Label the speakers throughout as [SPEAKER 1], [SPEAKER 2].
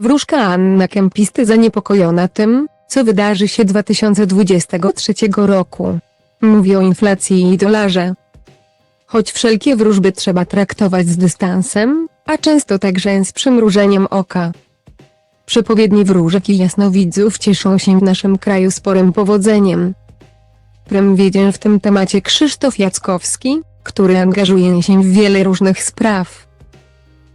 [SPEAKER 1] Wróżka Anna Kempisty zaniepokojona tym, co wydarzy się 2023 roku. Mówi o inflacji i dolarze. Choć wszelkie wróżby trzeba traktować z dystansem, a często także z przymrużeniem oka. Przepowiednie wróżek i jasnowidzów cieszą się w naszym kraju sporym powodzeniem. Prem wiedział w tym temacie Krzysztof Jackowski, który angażuje się w wiele różnych spraw.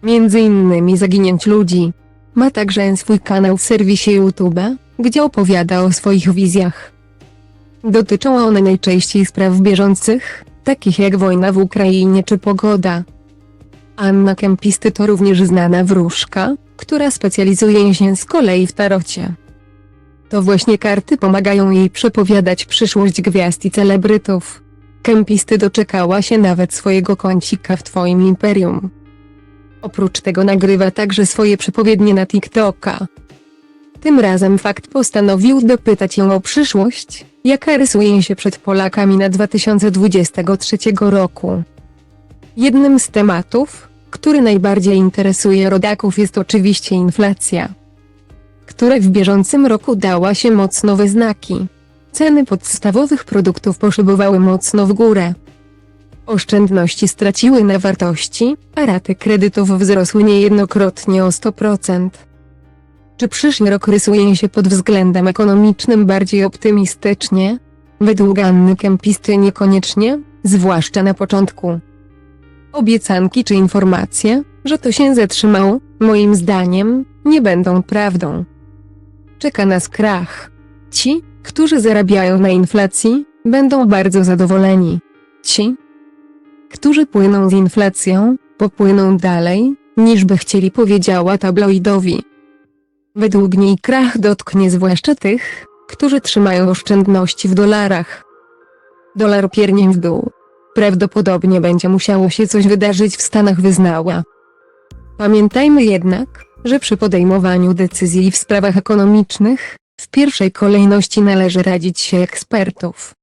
[SPEAKER 1] Między innymi zaginięć ludzi. Ma także swój kanał w serwisie YouTube, gdzie opowiada o swoich wizjach. Dotyczą one najczęściej spraw bieżących, takich jak wojna w Ukrainie czy pogoda. Anna Kempisty to również znana wróżka, która specjalizuje się z kolei w tarocie. To właśnie karty pomagają jej przepowiadać przyszłość gwiazd i celebrytów. Kempisty doczekała się nawet swojego kącika w Twoim imperium. Oprócz tego nagrywa także swoje przepowiednie na TikToka. Tym razem fakt postanowił dopytać ją o przyszłość, jaka rysuje się przed Polakami na 2023 roku. Jednym z tematów, który najbardziej interesuje rodaków jest oczywiście inflacja, która w bieżącym roku dała się mocno we znaki. Ceny podstawowych produktów poszybowały mocno w górę. Oszczędności straciły na wartości, a raty kredytów wzrosły niejednokrotnie o 100%. Czy przyszły rok rysuje się pod względem ekonomicznym bardziej optymistycznie? Według Anny Kempisty niekoniecznie, zwłaszcza na początku. Obiecanki czy informacje, że to się zatrzymało, moim zdaniem, nie będą prawdą. Czeka nas krach. Ci, którzy zarabiają na inflacji, będą bardzo zadowoleni. Ci, którzy płyną z inflacją, popłyną dalej, niż by chcieli powiedziała tabloidowi. Według niej krach dotknie zwłaszcza tych, którzy trzymają oszczędności w dolarach. Dolar piernie w dół. Prawdopodobnie będzie musiało się coś wydarzyć w Stanach wyznała. Pamiętajmy jednak, że przy podejmowaniu decyzji w sprawach ekonomicznych, w pierwszej kolejności należy radzić się ekspertów.